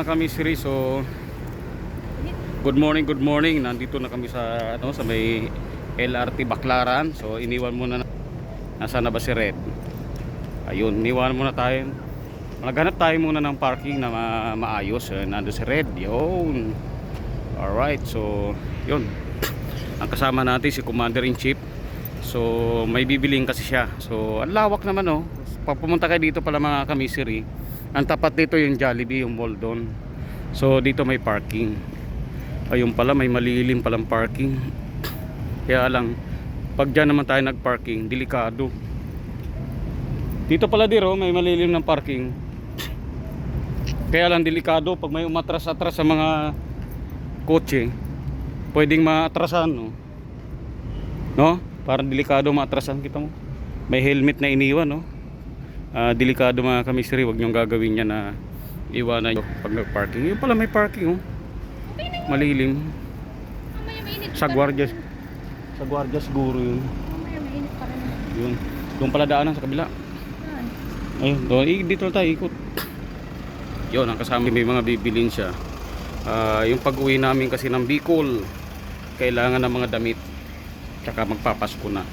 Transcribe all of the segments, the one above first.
mga kamisiri, so good morning, good morning. Nandito na kami sa ano sa may LRT Baklaran. So iniwan muna na nasa na ba si Red? Ayun, iniwan muna tayo. Naghanap tayo muna ng parking na ma- maayos. Eh, nando si Red. Yun. Alright, so yun. Ang kasama natin si Commander in Chief. So may bibiling kasi siya. So ang lawak naman oh. Pag pumunta kayo dito pala mga kamisiri, ang tapat dito yung Jollibee, yung mall doon. So dito may parking. Ayun pala may malilim palang parking. Kaya lang pag dyan naman tayo nagparking, delikado. Dito pala diro may malilim ng parking. Kaya lang delikado pag may umatras-atras sa mga kotse, pwedeng maatrasan no. No? Parang delikado maatrasan kita mo. May helmet na iniwan no. Ah, delikado mga kamisri, wag niyong gagawin niya na iwanan niyo pag nag-parking. Yung pala may parking oh. Malilim. Sa gwardiya. Sa gwardiya siguro yun. Yun. Doon pala daanan sa kabila. Yan. Ayun, doon. Dito tayo ikot. Yun, ang kasama may mga bibilin siya. Ah, yung pag-uwi namin kasi ng Bicol, kailangan ng mga damit. Tsaka magpapasko na.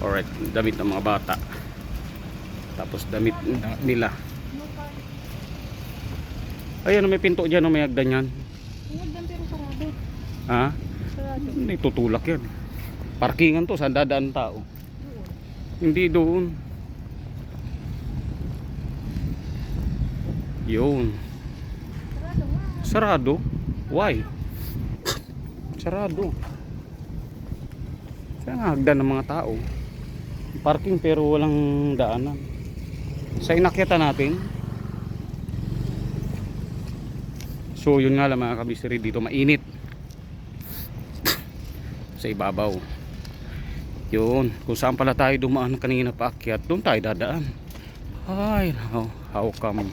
Alright, damit ng mga bata. Tapos damit nila. Ayan, may pinto dyan, may agdan yan. Ha? Sarado. Hindi tutulak yan. Parkingan to, saan dadaan tao? Hindi doon. Yun. Sarado? Why? Sarado. Kaya nga hagdan ng mga tao. Parking pero walang daanan. Sa inakyatan natin. So yun nga lang mga kabisiri dito mainit. Sa ibabaw. Yun. Kung saan pala tayo dumaan kanina paakyat, doon tayo dadaan. Ay, how, how come?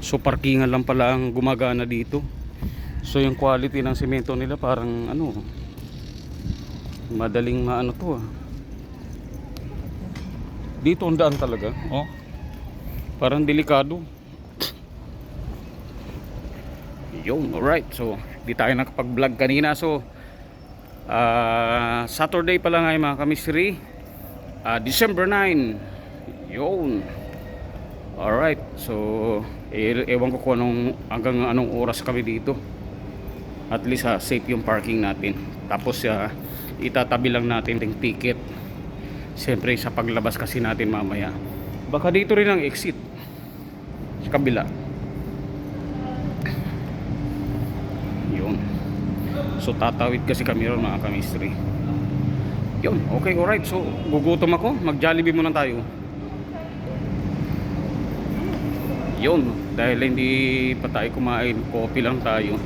So parkingan lang pala ang gumagana dito. So yung quality ng semento nila parang ano madaling maano to ah. Dito ang daan talaga, oh. Parang delikado. Yun, alright. So, di tayo nakapag-vlog kanina. So, ah, Saturday pala nga yung mga kamisri. Ah, December 9. Yun. Alright, so e- ewan ko kung anong, hanggang anong oras kami dito. At least ha, safe yung parking natin. Tapos ah, itatabi lang natin yung ticket. Siyempre sa paglabas kasi natin mamaya. Baka dito rin ang exit. Sa kabila. Yun. So tatawid kasi kami ron mga kamistry. Yun, okay, alright. So gugutom ako. Mag-jollibee muna tayo. yun dahil hindi pa tayo kumain coffee lang tayo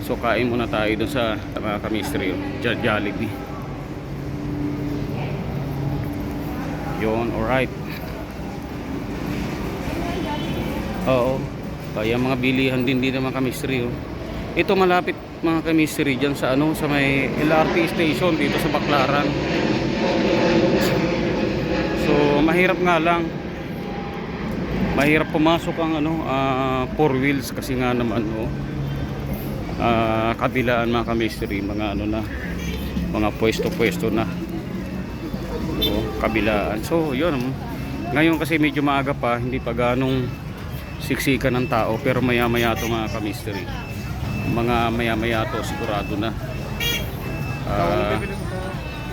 so kain muna tayo dun sa mga kamistry Jo- Jollibee yun alright. Oo. Kaya mga bilihan din dito mga kamistry oh. ito malapit mga kamistry dyan sa ano sa may LRT station dito sa Baklaran so mahirap nga lang. Mahirap pumasok ang ano ah, four wheels kasi nga naman oh, ah, kabilaan mga kamistry mga ano na mga pwesto-pwesto na oh, kabilaan so yun. Ngayon kasi medyo maaga pa hindi pa ganong siksikan ng tao pero maya maya to mga kamistry mga maya maya to sigurado na. Ah,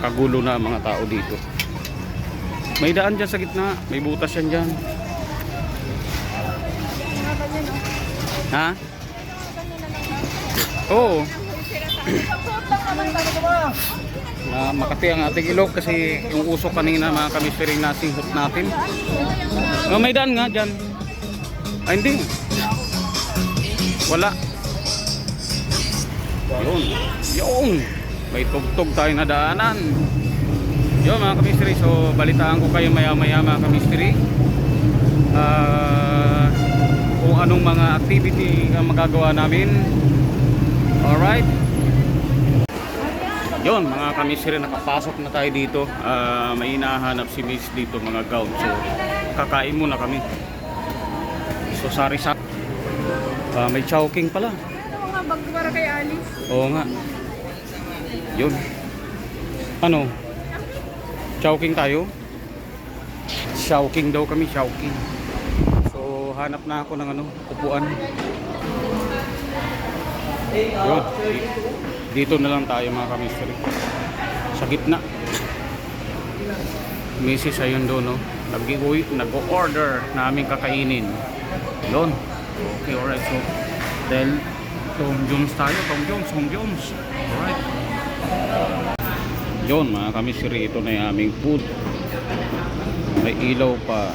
kagulo na ang mga tao dito. May daan dyan sa gitna. May butas yan dyan. Ha? Oo. Na makati ang ating ilog kasi yung usok kanina mga kamistiring nasinghot natin. Oh, may daan nga dyan. Ay hindi. Wala. Yun. Yun. May tugtog tayo na daanan. Yun mga kamistri. So balitaan ko kayo maya maya mga kamistri. Ah kung anong mga activity ang magagawa namin. Alright. Yun, mga kamisiri, nakapasok na tayo dito. Ah, may hinahanap si Miss dito, mga gown. So, kakain muna kami. So sari sa Ah, may chowking pala. Ano mga bag para kay Alice? Oo nga. Yun. Ano? Chowking tayo? Chowking daw kami, chowking. So hanap na ako ng ano, upuan. Yun. Di- Dito na lang tayo mga kamisteri. Sa gitna. Mrs. ayun doon, no? Nag-order namin kakainin. Yun. Okay, alright. So, dahil Tom Jones tayo, Tom Jones, Tom Jones. Alright. Yun, mga kamisiri, ito na yung aming food. May ilaw pa.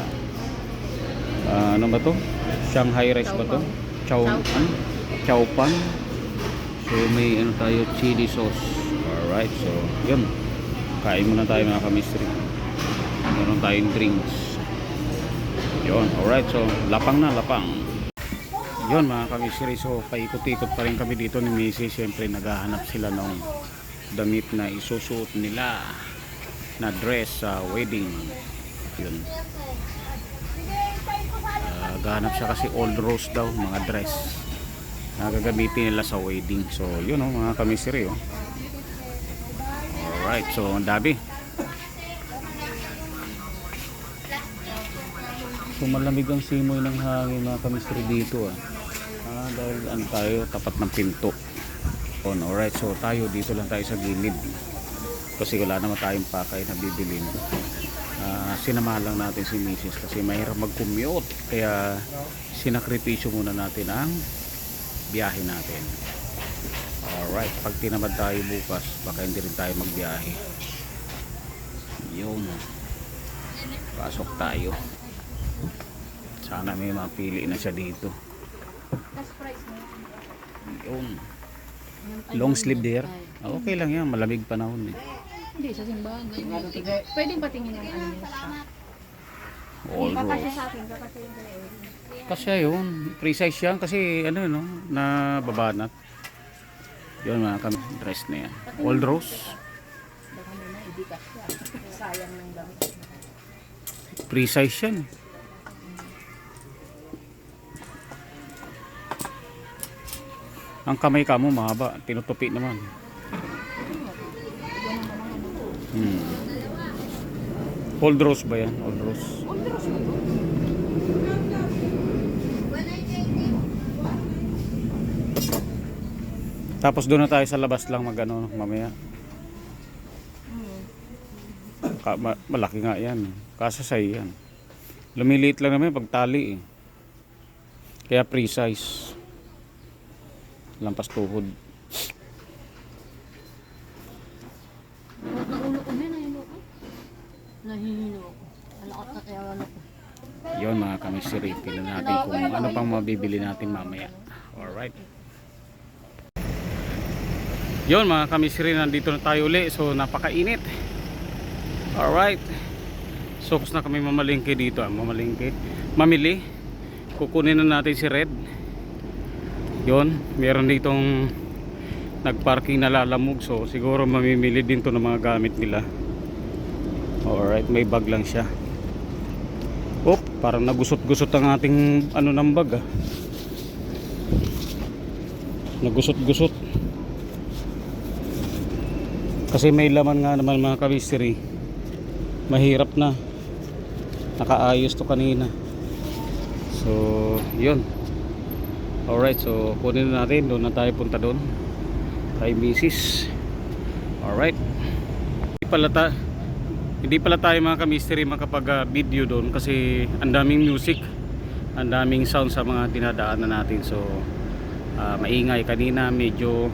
Ah, ano ba to? Shanghai rice ba to? Chow, ano? Chow pan. So, may ano tayo, chili sauce. Alright, so, yun. Kain muna tayo mga kamisiri. Meron tayong drinks. Yun, alright. So, lapang na, lapang. Yun mga kamisiri. So, paikot-ikot pa rin kami dito ni Missy. Siyempre, naghahanap sila ng damit na isusuot nila na dress sa wedding. Yun. Ah, Naghahanap siya kasi old rose daw, mga dress. Gagamitin nila sa wedding. So, yun oh, mga kamisiri oh. Alright, so ang dami. So malamig ang simoy ng hangin mga kamistri dito ah. Ah, dahil ano tayo, tapat ng pinto. On, alright, so tayo dito lang tayo sa gilid. Kasi wala naman tayong pakay na bibilin. Ah, sinamahan lang natin si Mrs. kasi mahirap mag-commute. Kaya sinakripisyo muna natin ang biyahe natin. Alright, pag tinamad tayo bukas, baka hindi rin tayo magbiyahe. Yun. Pasok tayo. Sana may mapili na siya dito. Yun. Long sleeve there. Okay lang yan. Malamig panahon eh. Hindi, sa simbahan. Pwedeng patingin yung ano. All Eric. Kasi yun. Precise yan. Kasi ano no. Na babanat. Yun mga kami. Dress na yan. All rose. Precise yan. Ang kamay ka mo mahaba. Tinutupi naman. Old rose ba yan? Old rose. Tapos doon na tayo sa labas lang mag ano, mamaya. Ka, ma- malaki nga yan. Kaso sa yan. Lumiliit lang naman pag tali eh. Kaya precise. Lampas tuhod. Naulo ko na, nahilo ko. Nahihilo ako. Alakot na kaya ano ko. Yon mga kamisiri. Tingnan natin kung ano pang mabibili natin mamaya. Alright. Yon mga kamisiri. Nandito na tayo uli. So napakainit. Alright. So kus na kami mamalingke dito. Ah. Mamalingke. Mamili. Kukunin na natin si Red. Yon. Meron ditong nagparking na lalamog. So siguro mamimili din to ng mga gamit nila. Alright. May bag lang siya. Oh, parang nagusot-gusot ang ating ano ng bag ah. Nagusot-gusot. Kasi may laman nga naman mga kabisteri. Mahirap na. Nakaayos to kanina. So, yun. Alright, so kunin na natin. Doon na tayo punta doon. Kay Mrs. Alright. Hindi pala ta hindi pala tayo mga ka-mystery makapag ah, video doon kasi ang daming music ang daming sound sa mga dinadaanan natin. So ah, maingay. Kanina medyo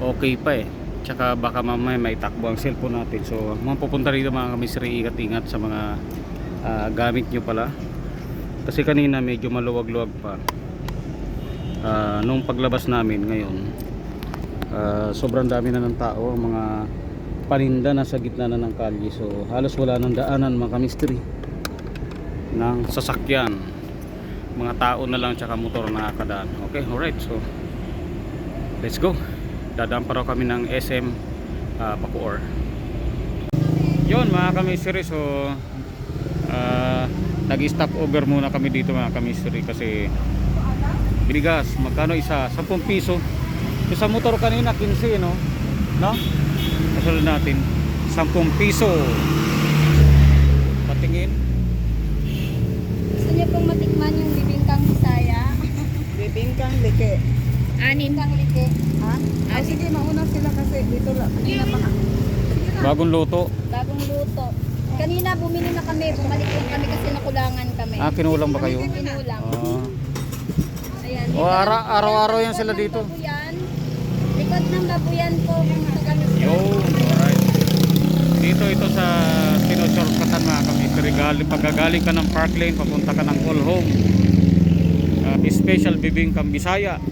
okay pa eh. Tsaka baka mamaya may takbo ang cellphone natin. So mga pupunta rito mga ka-mystery. Ingat ingat sa mga ah, gamit nyo pala. Kasi kanina medyo maluwag-luwag pa. Ah, nung paglabas namin ngayon ah, sobrang dami na ng tao mga paninda na sa gitna na ng kalye so halos wala nang daanan mga kamistri ng sasakyan mga tao na lang tsaka motor na nakakadaan okay alright so let's go dadaan pa kami ng SM uh, Bacoor yun mga kamistri so ah, nag-stop over muna kami dito mga kamisri kasi bigas, magkano isa? 10 piso. Yung sa motor kanina 15 no? No? Kasunod natin 10 piso. Patingin. Gusto niyo pong matikman yung bibingkang Bisaya? Bibingkang liki. Anin. Bibingkang liki. Ha? Oh, sige, mauna sila kasi dito lang. Kanina pa. Bagong luto. Bagong luto. Kanina bumili na kami, bumalik lang kami kasi nakulangan kami. Ah, kinulang ba kayo? Kinulang. Ah. Ayan. O ara- araw-araw yan sila dito. Likod ng babuyan po. Kami sa Yo. Dito ito sa sinushortcutan mga kamisri. Galing, pagkagaling ka ng Park Lane, papunta ka ng All Home. Ah, special bibingkang Bisaya.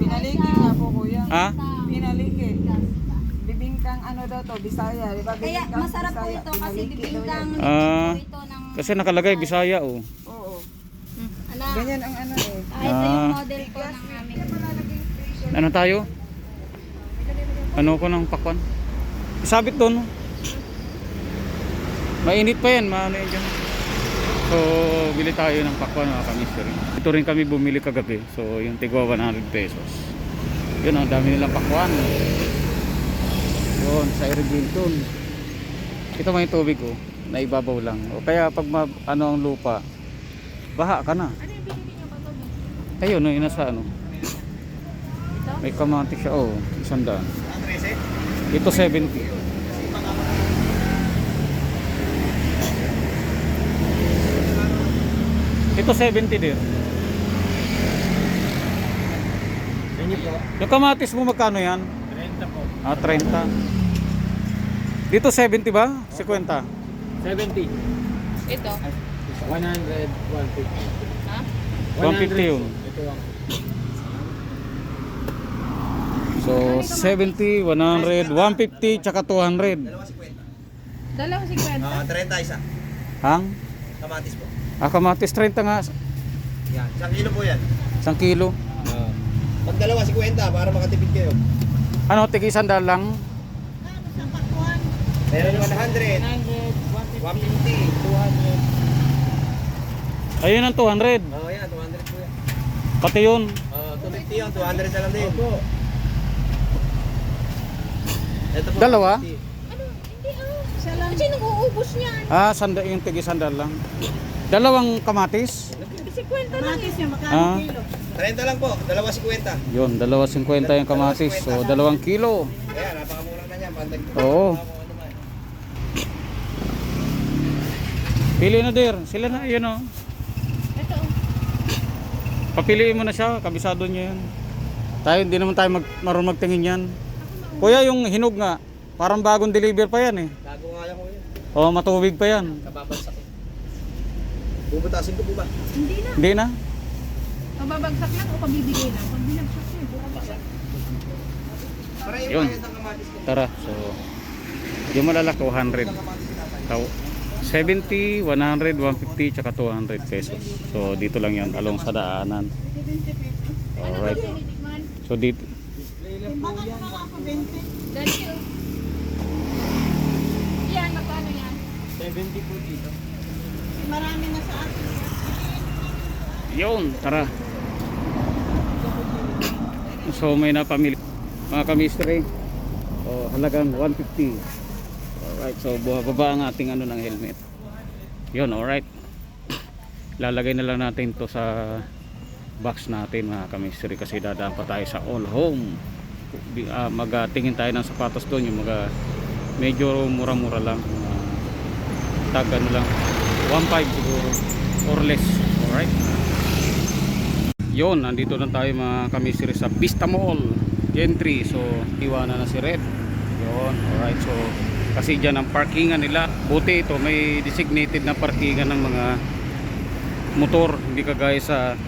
Pinaliki nga po, kuya. Ha? Pinaliki. Bibingkang ano daw to, Bisaya. Di ba? Kaya masarap po Bisaya. ito kasi bibingkang yan. Ah, ito ng... Kasi nakalagay Bisaya oh. Oo. Ano? Ganyan ang ano eh. Ah, ito yung Ah. model po ng aming... Ano tayo? Ano ko ng pakwan? Isabit doon. Mainit pa yan, maano yan dyan. So, bili tayo ng pakwan mga kamisiri. Ito rin kami bumili kagabi. So, yung tigwa 100 pesos. Yun, ang dami nilang pakwan. Yun, sa irrigation. Ito may tubig ko, na ibabaw lang. O kaya pag ma, ano ang lupa, baha ka na. Ayun, no, yun nasa ano. May kamatis siya, oh, isang daan. Ito 70. Ito 70 din. Yung kamatis mo magkano yan? 30 po. Ah, 30. Dito 70 ba? 50? 70. Ito? 100, 150. Ha? 150 yun. Ito 150. 70, 100, 150, tsaka 200. Dalawa 50. Dalawa 50. Ah, 30 isa. Hang? Kamatis po. Ah, kamatis 30 nga. Yan, isang kilo po yan. Isang kilo. Uh, pag dalawa 50 para makatipid kayo. Ano, tigi sandal lang? Meron 100. 100, 150, 200. Ayun ang 200. Oo, oh, yan, 200 po yan. Pati yun. Oo, uh, 250 yung 200 na lang din. Opo. Ito po. Dalawa? 250. Isa lang. Kasi nag-uubos niyan. Ah, sanda, yung tig isang daan lang. Dalawang kamatis. 50 lang. Ah, 30 lang po. Dalawa 50. yun, dalawa 50 yung kamatis. So, dalawang kilo. Ayan, napakamura na yan. Pandag Oo. Pili na der. Sila na, yun o. Ito. Papiliin mo na siya, kabisado niya yan. Tayo, hindi naman tayo mag, marunong magtingin yan. Kuya, yung hinog nga, parang bagong deliver pa yan eh. Gago nga yan ko yan. O, matubig pa yan. Kababagsak. Bubutasin ko po ba? Hindi na. Mababagsak lang o pabibigay lang? Pag binagsak bumabagsak. Para yung Yun. Tara, so, yung malalak 200. Taw 70, 100, 150, tsaka 200 pesos. So, dito lang yan, along sa daanan. Alright. So, dito, Dali oh. Yan, magkano yan? 70 po dito. Yun, tara. So may napamili mga kamistri. O halagang 150. Alright, so baba ang ating ano ng helmet. Yun, alright. Lalagay na lang natin to sa box natin mga kamistri kasi dadaan pa tayo sa all home. Di- ah, magtingin tayo ng sapatos doon yung mga medyo mura-mura lang. Uh, tag ano lang 1.5 siguro or less. Alright. Yon, nandito na tayo mga kamisiri sa Vista Mall, Gentry. So, iwanan na si Red. Yon, alright. So, kasi dyan ang parkingan nila. Buti ito, may designated na parkingan ng mga motor. Hindi kagaya sa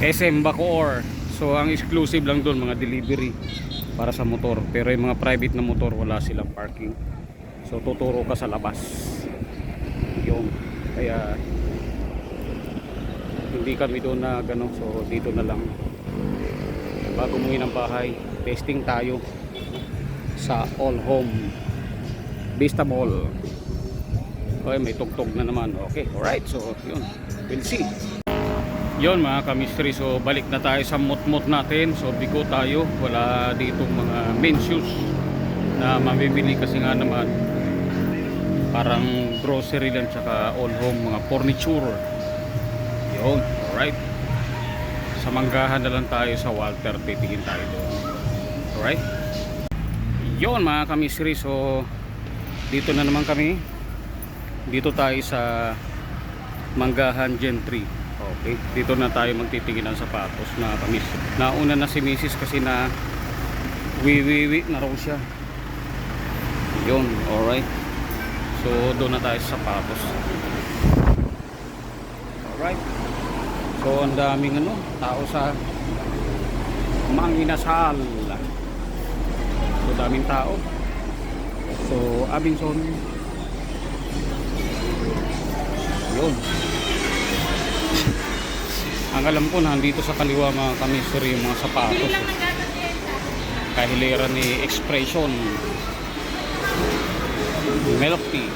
SM Bacoor. So, ang exclusive lang doon, mga delivery para sa motor. Pero yung mga private na motor, wala silang parking. So, tuturo ka sa labas. Yun. Kaya, hindi kami doon na gano so dito na lang bago umuwi ng bahay testing tayo sa all home Vista Mall Okay, may tugtog na naman. Okay, alright. So, yun. We'll see. Yun mga kamistry. So, balik na tayo sa mut-mut natin. So, bigo tayo. Wala dito mga main shoes na mamibili kasi nga naman parang grocery lang tsaka all home mga furniture. Yun, alright. Sa manggahan na lang tayo sa Walter. Titingin tayo doon. Alright. Yun mga kamistry. So, dito na naman kami dito tayo sa Manggahan Gentry okay dito na tayo magtitingin ng sapatos na kamis nauna na si Mrs. kasi na wiwiwi na raw siya. Yun alright. So doon na tayo sa sapatos. Alright. So ang daming ano tao sa Manginasal so daming tao. So Abingson yun ang alam ko nandito sa kaliwa mga kamisuri yung mga sapatos. Kahilera ni Expression. Milk tea.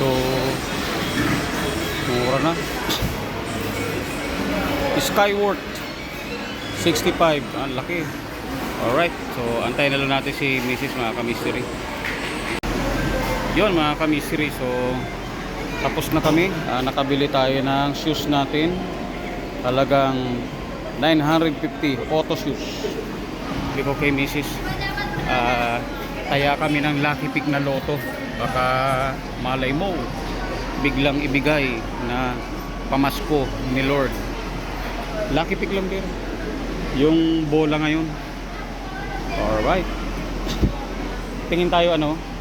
So mura na. Skyward. 65 ang laki. Alright, so antayin na lang natin si Mrs. mga kamisteri. Yun mga kamisteri, so tapos na kami. Ah, nakabili tayo ng shoes natin. Talagang 950 auto shoes. Hindi ko kay Mrs. Ah, kaya kami ng lucky pick na loto. Baka malay mo, biglang ibigay na pamasko ni Lord. Lucky pick lang din. Yung bola ngayon. Alright. Tingin tayo ano?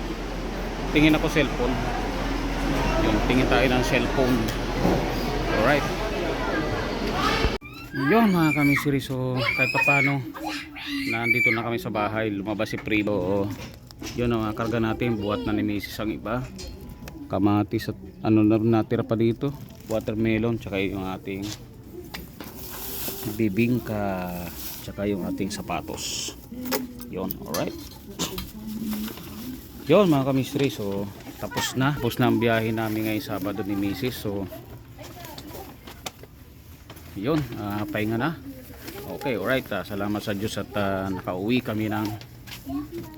Tingin ako cellphone. Yun, tingin tayo ng cellphone. Alright. Yun mga kamisiri. So kahit pa paano, nandito na kami sa bahay. Lumabas si Primo. Yun ang karga natin. Buhat na ni Mrs. ang iba. Kamatis at ano na natira pa dito. Watermelon. Tsaka yung ating bibingka. Tsaka yung ating sapatos. Yon, alright. Yon mga kamistri, so tapos na. Tapos na ang biyahe namin ngayong Sabado ni Mrs. So, yon, ah, pahinga na. Okay, alright. ah, salamat sa Diyos at ah, nakauwi kami ng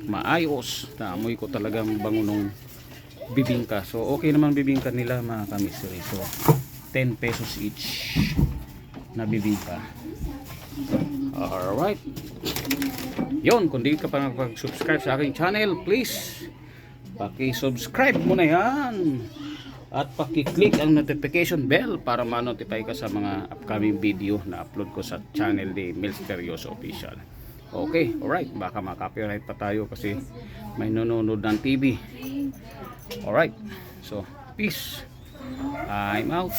maayos. Naamoy ko talagang bango nung bibingka. So, okay naman bibingka nila mga kamistri. So, 10 pesos each na bibingka. Alright. Yon, kung di ka pa nakapag-subscribe sa aking channel, please, paki-subscribe mo na yan. At paki-click ang notification bell para ma-notify ka sa mga upcoming video na upload ko sa channel ni Mil Seryoso Official. Okay, alright. Baka ma-copyright pa tayo kasi may nanonood ng TV. Alright. So, peace. I'm out.